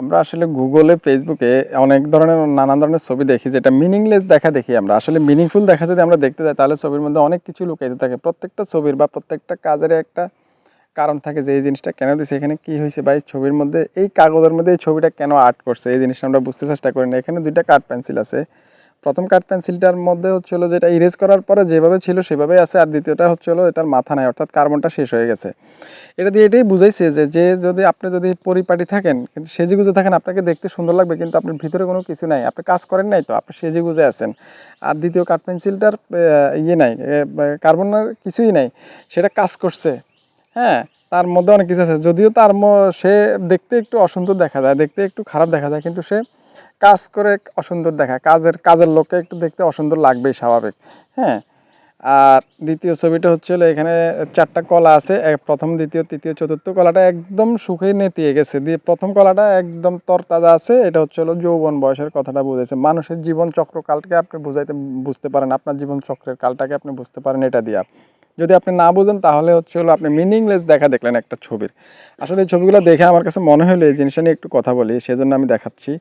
আমরা আসলে গুগলে ফেসবুকে অনেক ধরনের নানান ধরনের ছবি দেখি যেটা মিনিংলেস দেখা দেখি আমরা। আসলে মিনিংফুল দেখা যদি আমরা দেখতে যাই তাহলে ছবির মধ্যে অনেক কিছু লুকাইতে থাকে। প্রত্যেকটা ছবির বা প্রত্যেকটা কাজের একটা কারণ থাকে যে, এই জিনিসটা কেন দিছে, এখানে কি হয়েছে বা এই ছবির মধ্যে, এই কাগজের মধ্যে এই ছবিটা কেন আর্ট করছে, এই জিনিসটা আমরা বুঝতে চেষ্টা করি না। এখানে দুইটা কাঠ পেন্সিল আছে। প্রথম কাঠ পেন্সিলটার মধ্যে হচ্ছে হলো যেটা ইরেজ করার পরে যেভাবে ছিল সেভাবেই আছে, আর দ্বিতীয়টা হচ্ছে হলো এটার মাথা নাই, অর্থাৎ কার্বনটা শেষ হয়ে গেছে। এটা দিয়ে এটাই বুঝাইছে যে যে যদি আপনি যদি পরিপাটি থাকেন, কিন্তু সেজে গুজে থাকেন, আপনাকে দেখতে সুন্দর লাগবে, কিন্তু আপনার ভিতরে কোনো কিছু নাই। আপনি কাজ করেন নাই তো, আপনি সেজে গুজে আছেন। আর দ্বিতীয় কাঠ পেন্সিলটার ইয়ে নাই কার্বনের কিছুই নাই, সেটা কাজ করছে। হ্যাঁ তার মধ্যে অনেক কিছু আছে। যদিও তার সে দেখতে একটু অসুন্দর দেখা যায়, দেখতে একটু খারাপ দেখা যায়, কিন্তু সে কাজ করে অসুন্দর দেখায়। কাজের কাজের লোককে একটু দেখতে অসুন্দর লাগবেই স্বাভাবিক। হ্যাঁ? আর দ্বিতীয় ছবিটা হচ্ছে হলো এখানে চারটা কলা আছে। প্রথম, দ্বিতীয়, তৃতীয়, চতুর্থ কলাটা একদম শুকিয়ে নেতিয়ে গেছে। দিয়ে প্রথম কলাটা একদম তরতাজা আছে। এটা হচ্ছে হলো যৌবন বয়সের কথাটা বুঝেছে। মানুষের জীবন চক্র কালটাকে আপনি বুঝাইতে, বুঝতে পারেন। আপনার জীবন চক্রের কালটাকে আপনি বুঝতে পারেন এটা দিয়া। যদি আপনি না বোঝেন, তাহলে হচ্ছে হলো আপনি মিনিংলেস দেখা দেখলেন একটা ছবির। আসলে এই ছবিগুলো দেখে আমার কাছে মনে হলো এই জিনিসটা নিয়ে একটু কথা বলি, সেজন্য আমি দেখাচ্ছি।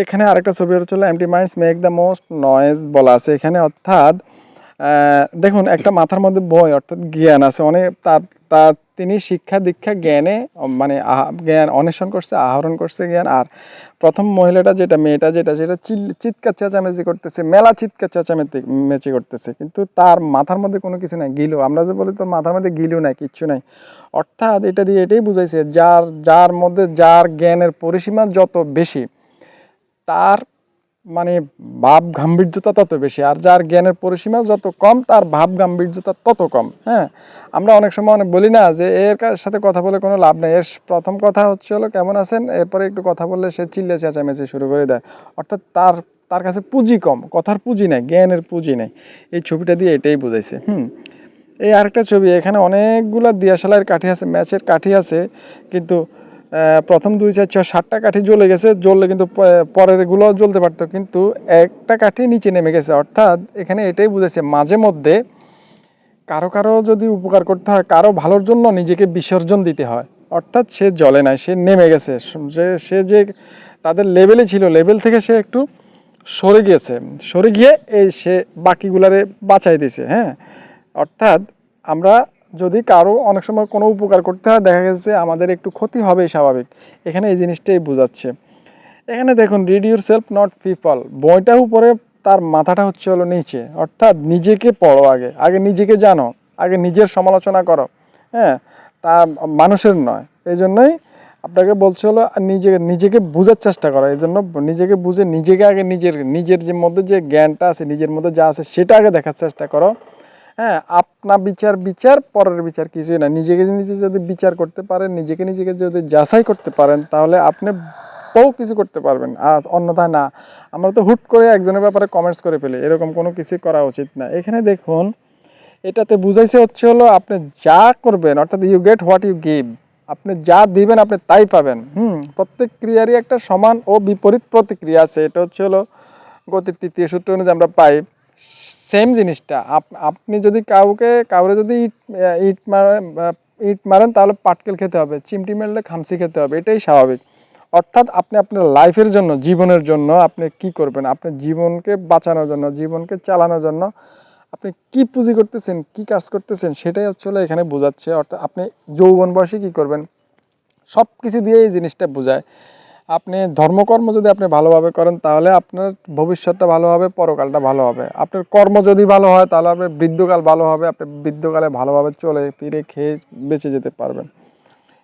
এখানে আরেকটা ছবি হচ্ছে হলো empty minds make the most noise বলা আছে। এখানে অর্থাৎ দেখুন, একটা মাথার মধ্যে বই অর্থাৎ জ্ঞান আছে। অনেক তার তার, তিনি শিক্ষা, দীক্ষা, জ্ঞানে মানে জ্ঞান অন্বেষণ করছে, আহরণ করছে জ্ঞান। আর প্রথম মহিলাটা যেটা, মেয়েটা যেটা, সেটা চিৎকার চেঁচামেচি করতেছে, মেলা চিৎকার চেঁচামেচি মেচি করতেছে। কিন্তু তার মাথার মধ্যে কোনো কিছু নাই, গিলো। আমরা যে বলি, তোর মাথার মধ্যে গিলো নাই, কিচ্ছু নাই। অর্থাৎ এটা দিয়ে এটাই বুঝাইছে, যার যার মধ্যে, যার জ্ঞানের পরিসীমা যত বেশি, তার মানে ভাব গাম্ভীর্যতা তত বেশি, আর যার জ্ঞানের পরিসীমা যত কম, তার ভাব গাম্ভীর্যতা তত কম হ্যাঁ? আমরা অনেক সময় অনেক বলি না যে এর সাথে কথা বলে কোনো লাভ নেই। এর প্রথম কথা হচ্ছে হলো কেমন আছেন? এরপরে একটু কথা বললে সে চিল্লে চেঁচামেচি শুরু করে দেয়। অর্থাৎ তার তার কাছে পুঁজি কম, কথার পুঁজি নেই, জ্ঞানের পুঁজি নেই। এই ছবিটা দিয়ে এটাই বুঝাইছে, হুম? এই আরেকটা ছবি, এখানে অনেকগুলা দিয়াশালাইয়ের কাঠি আছে, ম্যাচের কাঠি আছে, কিন্তু প্রথম দুই চার ছয় সাতটা কাঠি জ্বলে গেছে। জ্বললে কিন্তু প- পরেরগুলো জ্বলতে পারতো। কিন্তু একটা কাঠি নিচে নেমে গেছে। অর্থাৎ এখানে এটাই বুঝেছে, মাঝে মধ্যে কারও কারও যদি উপকার করতে হয়, কারও ভালোর জন্য নিজেকে বিসর্জন দিতে হয়। অর্থাৎ সে জলে নাই, সে নেমে গেছে। যে, সে যে তাদের লেভেলে ছিল, লেভেল থেকে সে একটু সরে গিয়েছে। সরে গিয়ে এই সে বাকিগুলারে বাঁচাই দিয়েছে হ্যাঁ? অর্থাৎ আমরা যদি কারও অনেক সময় কোনো উপকার করতে হয়, দেখা গেছে আমাদের একটু ক্ষতি হবেই স্বাভাবিক। এখানে এই জিনিসটাই বোঝাচ্ছে। এখানে দেখুন read your self not people বইটার উপরে, তার মাথাটা হচ্ছে হলো নিচে। অর্থাৎ নিজেকে পড়ো আগে। আগে নিজেকে জানো। আগে নিজের সমালোচনা করো। হ্যাঁ? তা মানুষের নয়। এই জন্যই আপনাকে বলছে হলো নিজে নিজেকে বোঝার চেষ্টা করো। এই জন্য নিজেকে বুঝে নিজেকে আগে নিজের নিজের যে মধ্যে যে জ্ঞানটা আছে, নিজের মধ্যে যা আছে, সেটা আগে দেখার চেষ্টা করো। হ্যাঁ আপনা বিচার বিচার, পরের বিচার কিছুই না। নিজেকে নিজে যদি বিচার করতে পারেন, নিজেকে নিজেকে যদি যাচাই করতে পারেন, তাহলে আপনি বউ কিছু করতে পারবেন। আর অন্যথায় না। আমরা তো হুট করে একজনের ব্যাপারে কমেন্টস করে ফেলি। এরকম কোনো কিছুই করা উচিত না। এখানে দেখুন, এটাতে বুঝাইছে হচ্ছে হলো, আপনি যা করবেন, অর্থাৎ you get what you give আপনি যা দিবেন, আপনি তাই পাবেন। হুম, প্রত্যেক ক্রিয়ারই একটা সমান ও বিপরীত প্রতিক্রিয়া আছে। এটা হচ্ছে হলো গতির তৃতীয় সূত্র অনুযায়ী আমরা পাই। সেম জিনিসটা। আপ- আপনি যদি কাউকে, কাউরে যদি ইট ইট মারেন ইট মারেন, তাহলে পাটকেল খেতে হবে, চিমটি মারলে খামসি খেতে হবে, এটাই স্বাভাবিক। অর্থাৎ আপনি আপনার লাইফের জন্য, জীবনের জন্য আপনি কি করবেন? আপনার জীবনকে বাঁচানোর জন্য, জীবনকে চালানোর জন্য আপনি কি পুঁজি করতেছেন, কি কাজ করতেছেন, সেটাই হচ্ছে এখানে বোঝাচ্ছে। অর্থাৎ আপনি যৌবন বয়সে কী করবেন? সব কিছু দিয়ে এই জিনিসটা বোঝায়। আপনি ধর্মকর্ম যদি আপনি ভালোভাবে করেন, তাহলে আপনার ভবিষ্যৎটা ভালো হবে, পরকালটা ভালো হবে। আপনার কর্ম যদি ভালো হয়, তাহলে আপনার বৃদ্ধকাল ভালো হবে, আপনি বৃদ্ধকালে ভালোভাবে চলে ফিরে খেয়ে বেঁচে যেতে পারবেন।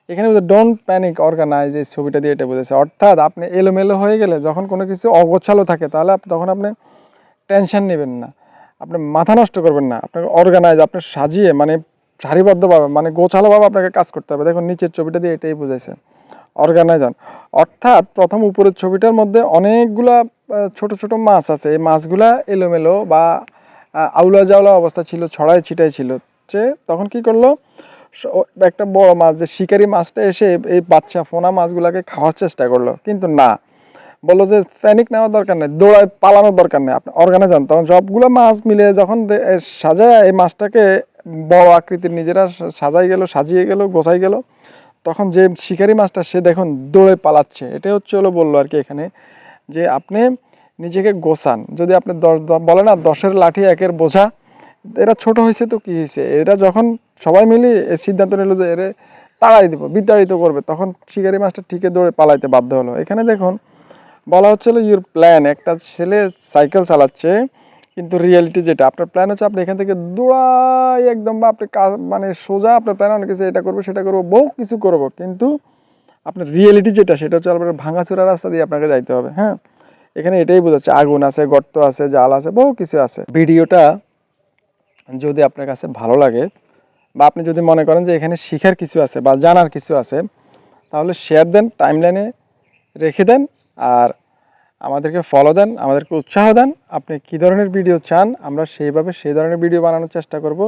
এখানে ডোন্ট প্যানিক অর্গানাইজ এই ছবিটা দিয়ে এটা বুঝেছে অর্থাৎ আপনি এলোমেলো হয়ে গেলে যখন কোনো কিছু অগোছালো থাকে, তাহলে তখন আপনি টেনশন নেবেন না। আপনি মাথা নষ্ট করবেন না। আপনাকে অর্গানাইজ আপনি সাজিয়ে মানে সারিবদ্ধভাবে মানে গোছালোভাবে আপনাকে কাজ করতে হবে। দেখুন, নিচের ছবিটা দিয়ে এটাই বুঝাইছে। অর্গানাইজ হন অর্থাৎ প্রথম উপরের ছবিটার মধ্যে অনেকগুলা ছোট ছোট মাছ আছে। এই মাছগুলা এলোমেলো বা আউলা জাউলা অবস্থা ছিল, ছড়াই ছিটাই ছিল। সে তখন কি করল? একটা বড় মাছ, যে শিকারি মাছটা এসে এই বাচ্চা ফোনা মাছগুলাকে খাওয়ার চেষ্টা করল। কিন্তু না। বলল যে প্যানিক নেওয়ার দরকার নেই, দৌড়ায় পালানোর দরকার নেই। আপনি অর্গানাইজ হন। তখন সবগুলো মাছ মিলে যখন সাজায়, এই মাছটাকে বড় আকৃতির নিজেরা সাজাই গেল, সাজিয়ে গেল, গোছাই গেল। তখন যে শিকারি মাছটা, সে দেখুন দৌড়ে পালাচ্ছে। এটাই হচ্ছে হলো বলল আর কি এখানে যে আপনি নিজেকে গোছান। যদি আপনি দশ বলে না, দশের লাঠি, একের বোঝা, এরা ছোট হয়েছে তো কি হয়েছে? এরা যখন সবাই মিলে সিদ্ধান্ত নিল যে এরে তাড়াই দিব, বিতাড়িত করবে, তখন শিকারি মাছটা ঠিকই দৌড়ে পালাইতে বাধ্য হলো। এখানে দেখুন বলা হচ্ছিল ইউর প্ল্যান একটা ছেলে সাইকেল চালাচ্ছে, কিন্তু রিয়েলিটি যেটা, আপনার প্ল্যান হচ্ছে আপনি এখান থেকে দৌড়াই একদম বা আপনি কাজ মানে সোজা আপনার প্ল্যান অনেক কিছু এটা করব, সেটা করব, বহু কিছু করব, কিন্তু আপনার রিয়েলিটি যেটা, সেটা হচ্ছে আপনার ভাঙাচোরা রাস্তা দিয়ে আপনাকে যাইতে হবে হ্যাঁ? এখানে এটাই বোঝাচ্ছে, আগুন আছে, গর্ত আছে, জাল আছে, বহু কিছু আছে। ভিডিওটা যদি আপনার কাছে ভালো লাগে, বা আপনি যদি মনে করেন যে এখানে শিখার কিছু আছে, বা জানার কিছু আছে, তাহলে শেয়ার দেন টাইমলাইনে রেখে দেন আর আমাদেরকে ফলো দেন, আমাদেরকে উৎসাহ দেন, আপনি কী ধরনের ভিডিও চান, আমরা সেইভাবে সেই ধরনের ভিডিও বানানোর চেষ্টা করব।